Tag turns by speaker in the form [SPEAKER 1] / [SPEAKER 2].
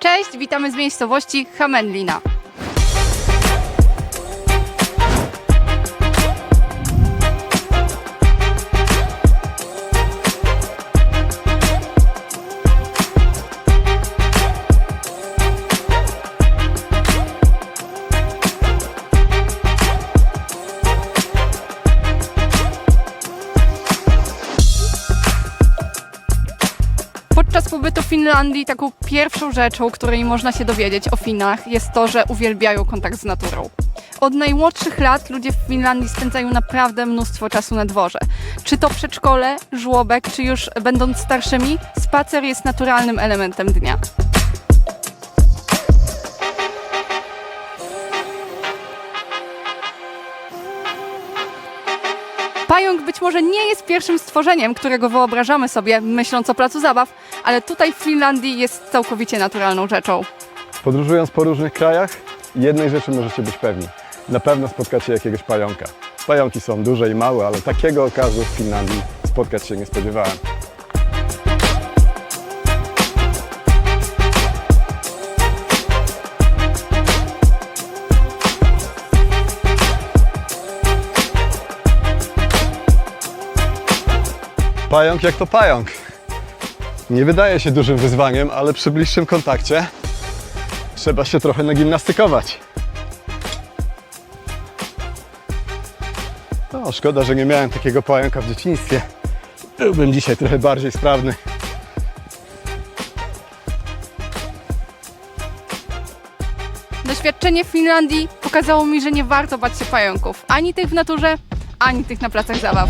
[SPEAKER 1] Cześć, witamy z miejscowości Hamelina. Podczas pobytu w Finlandii taką pierwszą rzeczą, której można się dowiedzieć o Finach, jest to, że uwielbiają kontakt z naturą. Od najmłodszych lat ludzie w Finlandii spędzają naprawdę mnóstwo czasu na dworze. Czy to przedszkole, żłobek, czy już będąc starszymi, spacer jest naturalnym elementem dnia. Pająk być może nie jest pierwszym stworzeniem, którego wyobrażamy sobie, myśląc o placu zabaw, ale tutaj w Finlandii jest całkowicie naturalną rzeczą.
[SPEAKER 2] Podróżując po różnych krajach, jednej rzeczy możecie być pewni. Na pewno spotkacie jakiegoś pająka. Pająki są duże i małe, ale takiego okazu w Finlandii spotkać się nie spodziewałem. Pająk jak to pająk. Nie wydaje się dużym wyzwaniem, ale przy bliższym kontakcie trzeba się trochę nagimnastykować. No, szkoda, że nie miałem takiego pająka w dzieciństwie. Byłbym dzisiaj trochę bardziej sprawny.
[SPEAKER 1] Doświadczenie w Finlandii pokazało mi, że nie warto bać się pająków. Ani tych w naturze, ani tych na placach zabaw.